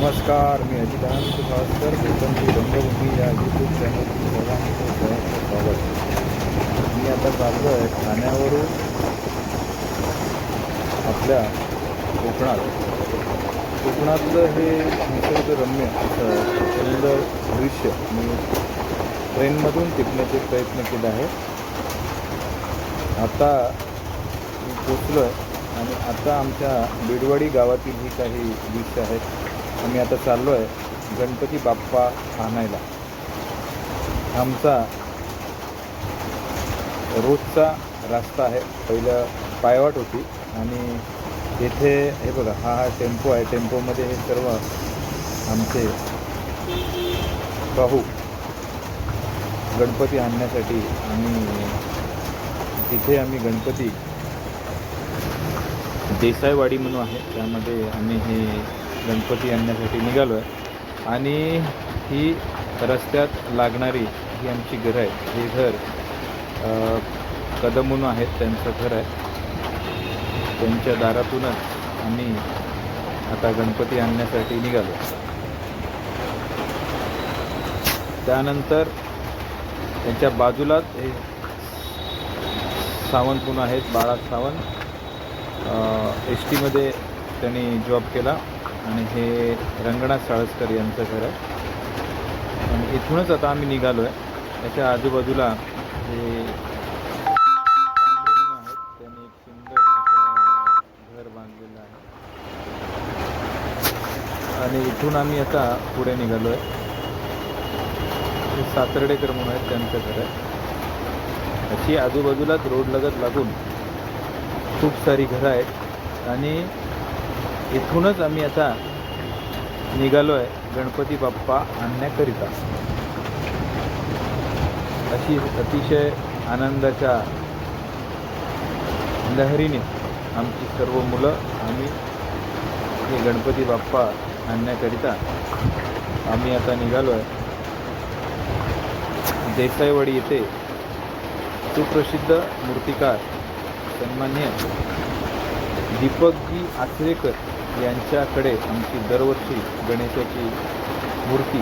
नमस्कार मी अजितान भास्कर कोकणची रंगभूमी या यूट्यूब चॅनलची सर्वांचं सहर्ष स्वागत मी आता चाललो आहे ठाण्यावरून आपल्या कोकणात. कोकणातलं हे निसर्गरम्य असं सुंदर दृश्य मी ट्रेनमधून टिपण्याचे प्रयत्न केले आहे. आता मी पोचलो आहे आणि आता आमच्या बिडवाडी गावातील ही काही दृश्य आहेत. आम्ही आता चाललो आहे गणपती बाप्पा आणायला. आमचा रोजचा रस्ता आहे. पहिलं पायवाट होती आणि येथे हे बघा हा हा टेम्पो आहे. टेम्पोमध्ये हे सर्व आमचे पाहू गणपती आणण्यासाठी आणि तिथे आम्ही गणपती देसाईवाडी म्हणून आहे. त्यामध्ये आम्ही हे गणपती आणण्यासाठी निघालो आहे. आणि ही रस्त्यात लागणारी ही आमची घरं आहेत. हे घर कदमून कदम म्हणून आहेत त्यांचं घर आहे. त्यांच्या दारातूनच आम्ही आता गणपती आणण्यासाठी निघालो. त्यानंतर त्यांच्या बाजूलाच हे सावंत पुन्हा आहेत बाळा सावंत एस टीमध्ये त्यांनी जॉब केला. आणि हे रंगनाथ साळसकर यांचं घर आहे. आणि इथूनच आता आम्ही निघालो आहे याच्या आजूबाजूला हे आहेत त्यांनी एक सुंदर घर बांधलेलं आहे. आणि इथून आम्ही आता पुढे निघालो आहे हे सातर्डेकर म्हणून आहेत त्यांचं घर आहे. अशी आजूबाजूलाच रोड लगत लागून खूप सारी घरं आहेत. आणि इथूनच आम्ही आता निघालो आहे गणपती बाप्पा आणण्याकरिता. अशी अतिशय आनंदाच्या लहरीने आमची सर्व मुलं आम्ही हे गणपती बाप्पा आणण्याकरिता आम्ही आता निघालो आहे देसाईवाडी येथे सुप्रसिद्ध मूर्तिकार सन्मान्य दीपक आचरेकर यांच्याकडे आमची दरवर्षी गणेशाची मूर्ती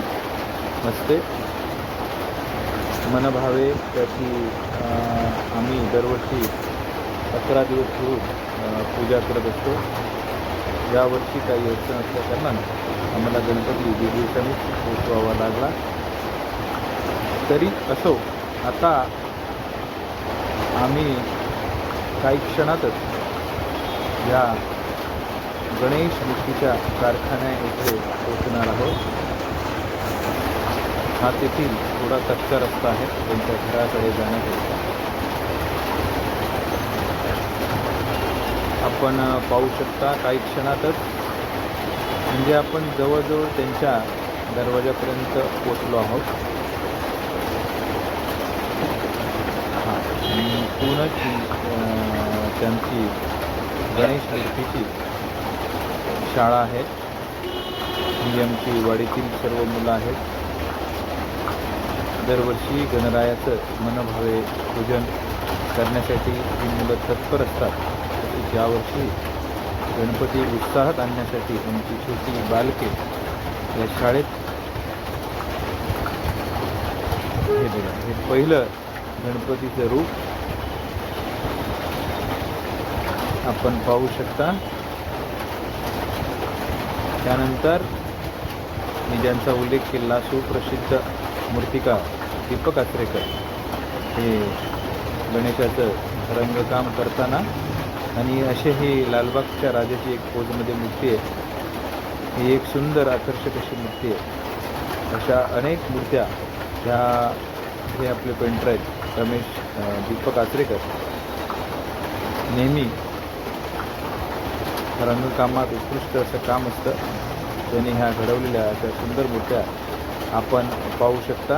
असते. मनभावे त्याची आम्ही दरवर्षी अकरा दिवस ठेवून पूजा करत असतो. यावर्षी काही अडचण असल्याकारणानं आम्हाला गणपती दीड पोचवावा लागला. तरी असो आता आम्ही काही क्षणातच या गणेश मूर्तीच्या कारखान्या येथे पोहोचणार आहोत हा तेथील थोडा कच्चा रस्ता आहे. त्यांच्या घराकडे जाण्याकरिता आपण पाहू शकता काही क्षणातच म्हणजे आपण जवळजवळ त्यांच्या दरवाजापर्यंत पोचलो आहोत. हां पूर्ण त्यांची गणेश मूर्तीची शाळा आहे ही आमची वाडीतील सर्व मुलं आहेत. दरवर्षी गणरायाचं मनभावे पूजन करण्यासाठी ही मुलं तत्पर असतात. तसेच यावर्षी गणपती उत्साहात आणण्यासाठी आमची छोटी बालके या शाळेत हे बघा हे पहिलं गणपतीचं रूप आपण पाहू शकता. त्यानंतर मी ज्यांचा उल्लेख केला सुप्रसिद्ध मूर्तिकार दीपक आचरेकर. हे गणेशाचं रंगकाम करताना आणि असे ही लालबागच्या राजाची एक पोजमध्ये मूर्ती आहे. ही एक सुंदर आकर्षक अशी मूर्ती आहे. अशा अनेक मूर्त्या ह्या हे आपले पेंटर आहेत रमेश दीपक आचरेकर. नेहमी रंगकामात उत्कृष्ट असं काम असतं. त्यांनी ह्या घडवलेल्या अशा सुंदर मूर्त्या आपण पाहू शकता.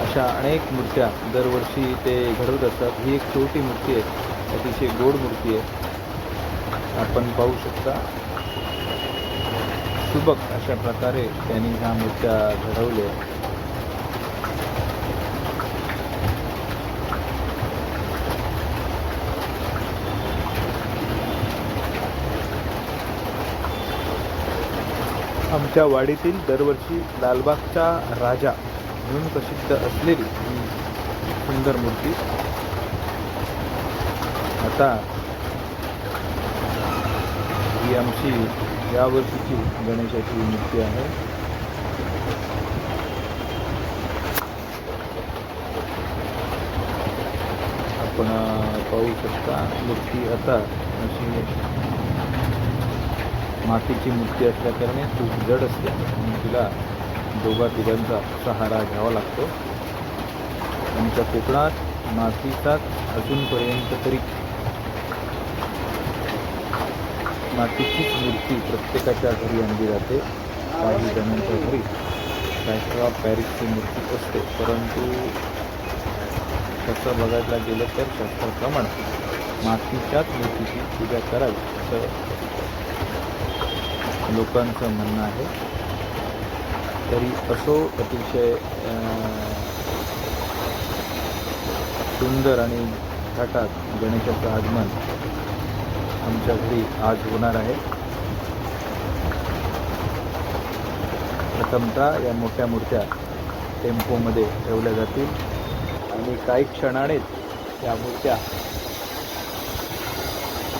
अशा अनेक मूर्त्या दरवर्षी ते घडवत असतात. ही एक छोटी मूर्ती आहे. अतिशय गोड मूर्ती आहे. आपण पाहू शकता. सुबक अशा प्रकारे त्यांनी ह्या मूर्त्या घडवल्या. आमच्या वाडीतील दरवर्षी लालबागचा राजा म्हणून प्रसिद्ध असलेली ही सुंदर मूर्ती. आता ही आमची यावर्षीची गणेशाची मूर्ती आहे. आपण पाहू शकता मूर्ती आता अशी मातीची मूर्ती असल्याकारणे खूप जड असते. म्हणून तिला दोघा तिघांचा सहारा घ्यावा लागतो. आमच्या कोकणात मातीचाच अजूनपर्यंत तरी मातीचीच मूर्ती प्रत्येकाच्या घरी आणली जाते. काही जणांच्या घरी काहीसा ऑफ पॅरिसची मूर्ती असते. परंतु तसं बघायला गेलं तर शास्त्राप्रमाणे मातीच्याच मूर्तीची पूजा करावी असं लोकांचं म्हणणं आहे. तरी असो अतिशय सुंदर आणि थाटात गणेशाचं आगमन आमच्या घरी आज होणार आहे. प्रथमतः या मोठ्या मूर्त्या टेम्पोमध्ये ठेवल्या जातील आणि काही क्षणानेच या मूर्त्या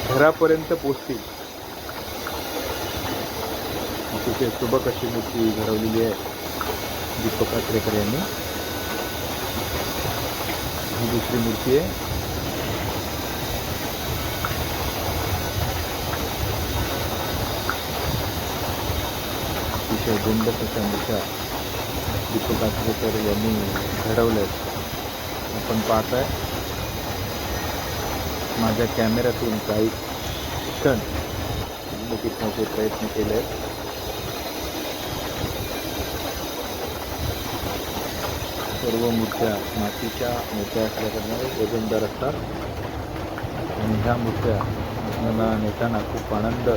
घरापर्यंत पोचतील. अतिशय सुबक अशी मूर्ती घडवलेली आहे दीपक आचरेकर यांनी ही दुसरी मूर्ती आहे अतिशय गोंडस अशा दीपक आचरेकर यांनी क्षण प्रयत्न केले आहेत सर्व मूर्त्या मातीच्या मूर्त्या असल्याकारणाने वजनदार असतात. आणि ह्या मूर्त्या आपल्याला नेताना खूप आनंद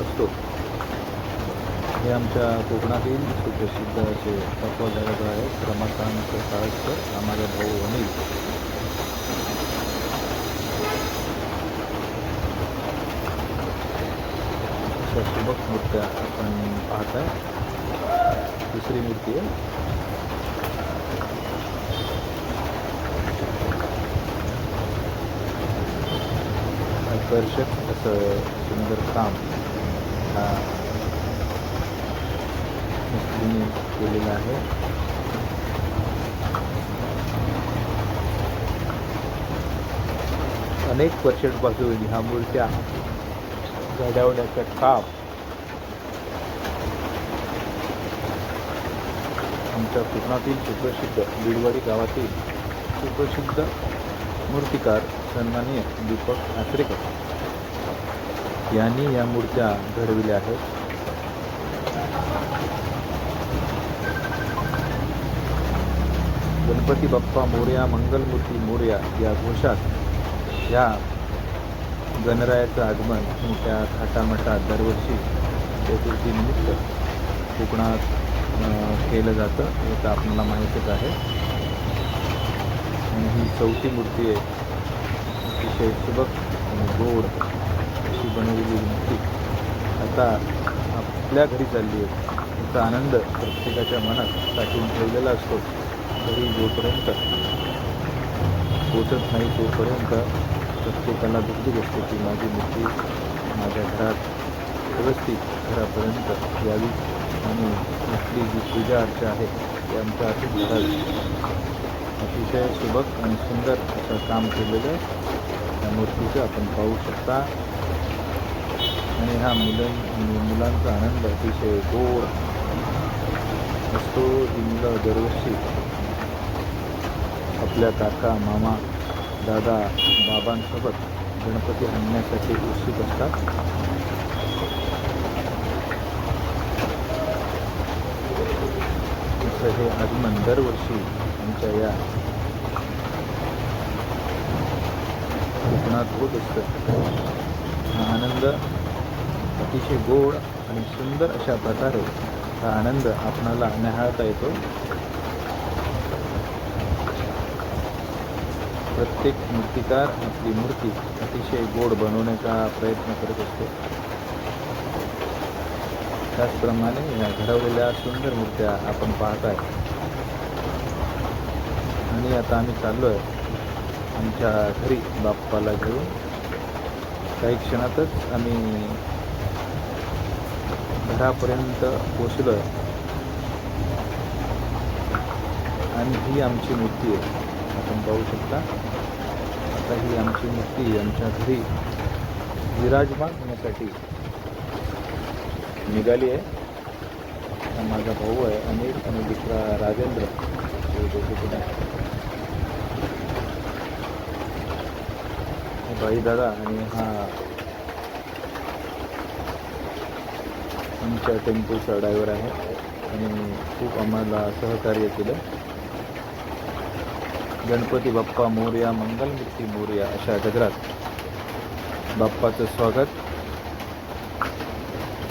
असतो. हे आमच्या कोकणातील सुप्रसिद्ध असे तत्वधारक आहेत रमाकांत साळसकर हा भाऊ अनिल. अशा सुबक मूर्त्या आपण पाहताय. दुसरी मूर्ती आहे. आकर्षक असं सुंदर काम हा मिस्त्रीने केलेलं आहे. अनेक वर्षांपासून ह्या मूर्त्या घडवण्याचं काम आमच्या कोकणातील सुप्रसिद्ध बिडवाडी गावातील सुप्रसिद्ध मूर्तिकार सन्माननीय दीपक आचरेकर यांनी या मूर्त्या घडविल्या आहेत. गणपती बाप्पा मोर्या मंगलमूर्ती मोर्या या घोषात या गणरायाचं आगमन मोठ्या थाटामाटात दरवर्षी चतुर्थीनिमित्त कोकणात केलं जातं. हे तर आपल्याला माहीतच आहे. आणि ही चौथी मूर्ती आहे. अतिशय सुबक आणि गोड बनवलेली मूर्ती आता आपल्या घरी चालली आहे. त्याचा आनंद प्रत्येकाच्या मनात साठवून ठेवलेला असतो. तरी जोपर्यंत पोचत नाही तोपर्यंत प्रत्येकाला दुःखी असते की माझी मूर्ती माझ्या घरात व्यवस्थित घरापर्यंत यावी आणि आपली जी पूजा अर्चा आहे ती आमच्या आर्थिक घरात अतिशय सुबक आणि सुंदर असं काम केलेलं आहे त्या मूर्तीचं आपण पाहू शकता. आणि हा मुलं मुलांचा आनंद अतिशय गोड असतो ही मुलं दरवर्षी. आपल्या काका मामा दादा बाबांसोबत गणपती आणण्यासाठी उत्सुक असतात. असं हे आगमन दरवर्षी आमच्या या कोकणात होत असतं. हा आनंद अतिशय गोड आणि सुंदर अशा प्रकारे हा आनंद आपणाला न्याहाळता येतो. प्रत्येक मूर्तिकार आपली मूर्ती अतिशय गोड बनवण्याचा प्रयत्न करत असतो. त्याचप्रमाणे या घडवलेल्या सुंदर मूर्त्या आपण पाहताय. आणि आता आम्ही चाललो आहे आमच्या घरी बाप्पाला घेऊन. काही क्षणातच आम्ही घरापर्यंत पोचलो आहे आणि ही आमची मूर्ती आहे. आपण पाहू शकता. आता ही आमची मूर्ती आमच्या घरी विराजमान होण्यासाठी निघाली आहे. माझा भाऊ आहे अनिल आणि दुसरा राजेंद्र. हे बाई दादा आणि हा आमच्या टेम्पोचा ड्रायव्हर आहे. आणि खूप आम्हाला सहकार्य केलं. गणपती बाप्पा मोर्या मंगलमूर्ती मोर्या अशा गजरात बाप्पाचं स्वागत.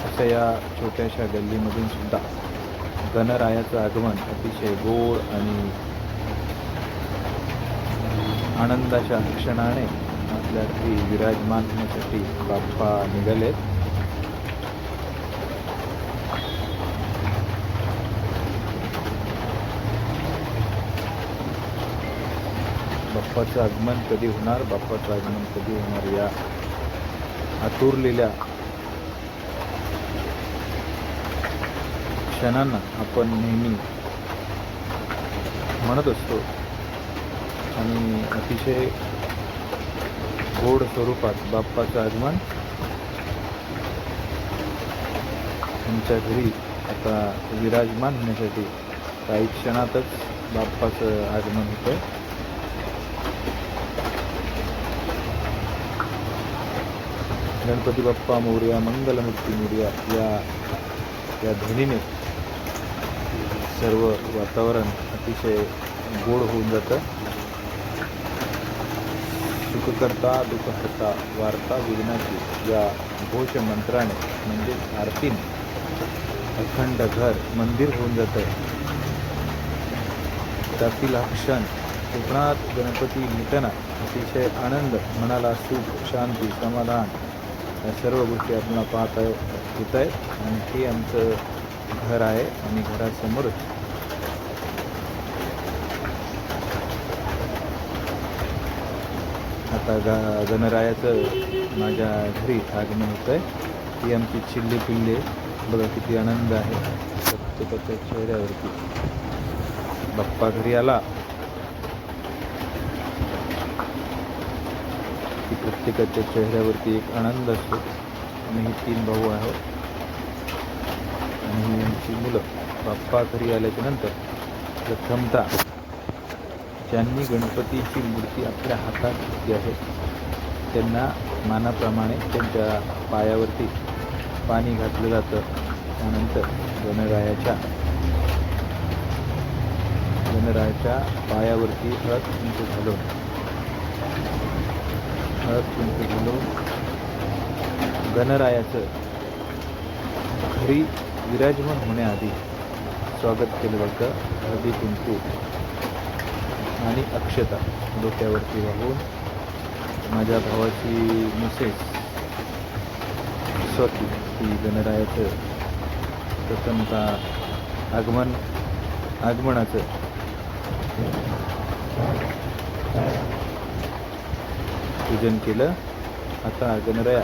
अशा या छोट्याशा गल्लीमधून सुद्धा गणरायाचं आगमन अतिशय गोड आणि आनंदाच्या क्षणाने आपल्या घरी विराजमान होण्यासाठी बाप्पा निघालेत. बाप्पाचं आगमन कधी होणार? बाप्पाचं आगमन कधी होणार? या आतुरलेल्या क्षणांना आपण नेहमी म्हणत असतो. आणि अतिशय गोड स्वरूपात बाप्पाचं आगमन आमच्या घरी आता विराजमान होण्यासाठी काही क्षणातच बाप्पाचं आगमन होतं गणपती बाप्पा मोर्या मंगलमूर्ती मोर्या या या ध्वनीने सर्व वातावरण अतिशय गोड होऊन जातं. सुखकर्ता दुःखहर्ता वार्ता विघ्नाची या घोष मंत्राने म्हणजेच आरतीने अखंड घर मंदिर होऊन जातं. त्यातील हा क्षण कोकणात गणपती निघताना अतिशय आनंद मनाला सुख शांती समाधान या सर्व गोष्टी आपल्याला पाहता येत आहेत आणि हे आमचं घर आहे आणि घरासमोरच. आता गा गणरायाचं माझ्या घरी आगमन होतं आहे. ती आमची चिल्ली पिल्ली बघा किती आनंद आहे. प्रत्येकाच्या चेहऱ्यावरती. बाप्पा घरी आला की प्रत्येकाच्या चेहऱ्यावरती एक आनंद असतो. आणि हे तीन भाऊ आहेत. आणि यांची मुलं. बाप्पा घरी आल्याच्यानंतर ज्यांनी गणपतीची मूर्ती आपल्या हातात घेतली आहे त्यांना मानाप्रमाणे त्यांच्या पायावरती पाणी घातलं जातं. त्यानंतर गणरायाच्या गणरायाच्या पायावरती हळद कुंकू घालून हळद कुंकू बोलो गणरायाचं घरी विराजमान होण्याआधी स्वागत केलं जातं. हळदी कुंकू आणि अक्षता डोक्यावरती वाहून माझ्या भावाची मिसेस स्वती ही गणरायाचं प्रथमतः आगमन आगमनाचं पूजन केलं. आता गणराया.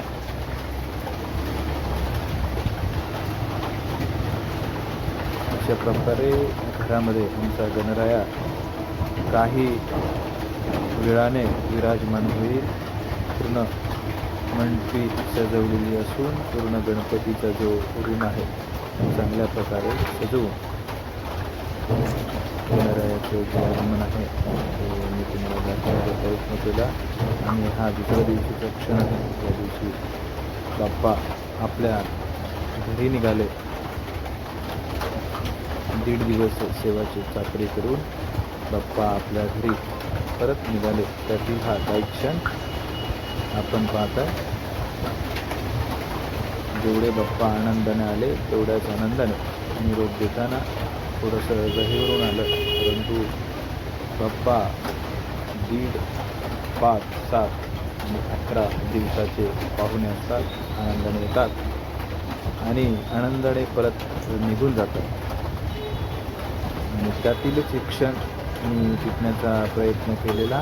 अशा प्रकारे घरामध्ये आमचा गणराया काही वेळाने विराजमान होईल. पूर्ण मंडपी सजवलेली असून पूर्ण गणपतीचा जो रूम आहे तो चांगल्या प्रकारे सजवून. गणरायाचं जे आगमन आहे. मी तुम्हाला दाखवण्याचा प्रयत्न केला आणि हा दुसऱ्या दिवशीचा क्षण आहे. त्या दिवशी बाप्पा आपल्या घरी निघाले. दीड दिवस सेवाची चाकरी करून बाप्पा आपल्या घरी परत निघाले. त्यातील हा काही क्षण आपण पाहता जेवढे बाप्पा आनंदाने आले तेवढ्याच आनंदाने निरोप देताना थोडंसं गहीवरून आलं. परंतु बाप्पा दीड पाच सात आणि अकरा दिवसाचे पाहुणे असतात आनंदाने येतात आणि आनंदाने परत निघून जातात. आणि त्यातीलच एक क्षण मी टिपण्याचा प्रयत्न केलेला.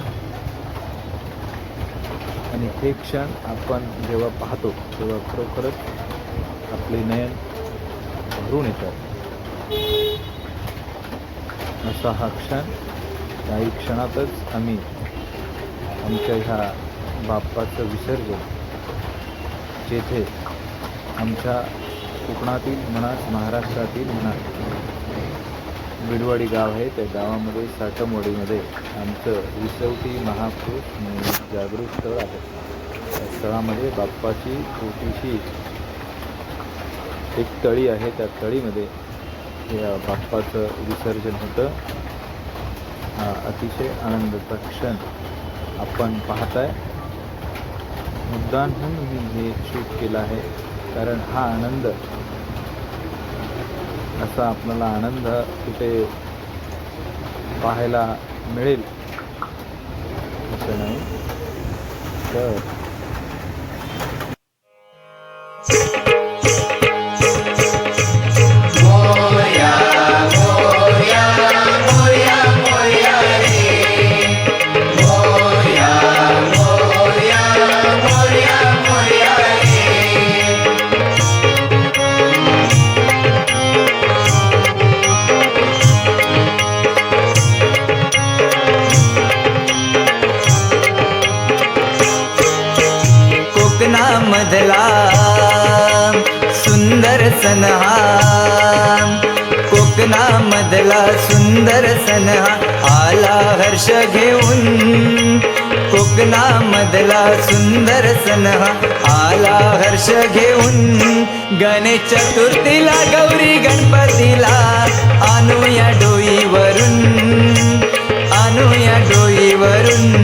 आणि हे क्षण आपण जेव्हा पाहतो तेव्हा खरोखरच आपले नयन भरून येतात. असा हा क्षण. काही क्षणातच आम्ही आमच्या ह्या बाप्पाचं विसर्जन जेथे आमच्या कोकणातील म्हणा महाराष्ट्रातील म्हणा बिडवाडी गाव आहे त्या गावामध्ये साटमवाडीमध्ये आमचं विसवटी महापुरुष म्हणून जागृत स्थळ आहे. त्या स्थळामध्ये बाप्पाची छोटीशी एक तळी आहे. त्या तळीमध्ये या बाप्पाचं विसर्जन होतं. हा अतिशय आनंदाचा क्षण आपण पाहताय. मुद्दामहून मी हे शूट केलं आहे कारण हा आनंद असा आपल्याला आनंद कुठे पाहायला मिळेल असं नाही. तर सण हा कोकणामधला सुंदर सण हा आला हर्ष घेऊन. कोकणामधला सुंदर सण हा आला हर्ष घेऊन. गणेश चतुर्थीला गौरी गणपतीला आणूया डोईवरून. आणूया डोईवरून.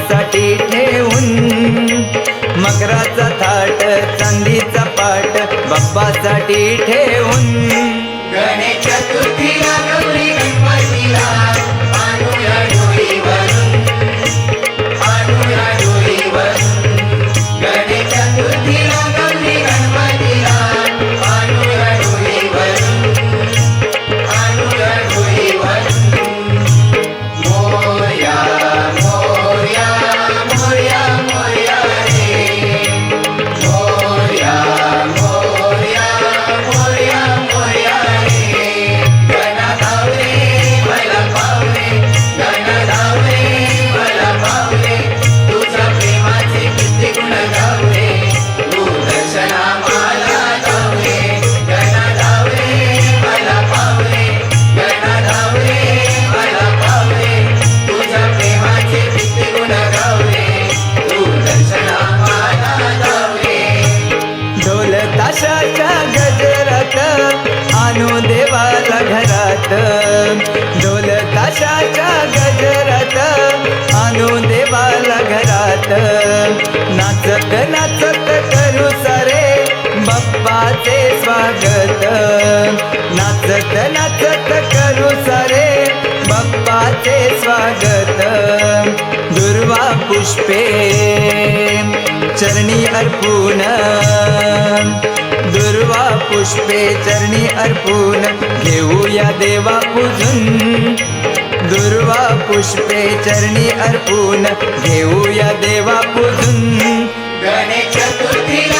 बाप्पासाठी ठेवून मकराचा थाट चांदीचा पाट बाप्पासाठी ठेवून. गणेश चतुर्थीला नाचत नाचत करू सरे बाप्पाचे स्वागत दुर्वा पुष्पे चरणी अर्पून दुर्वा पुष्पे चरणी अर्पून घेऊया देवा पूजून दुर्वा पुष्पे चरणी अर्पून घेऊया देवा पूजून. गणेश चतुर्थीला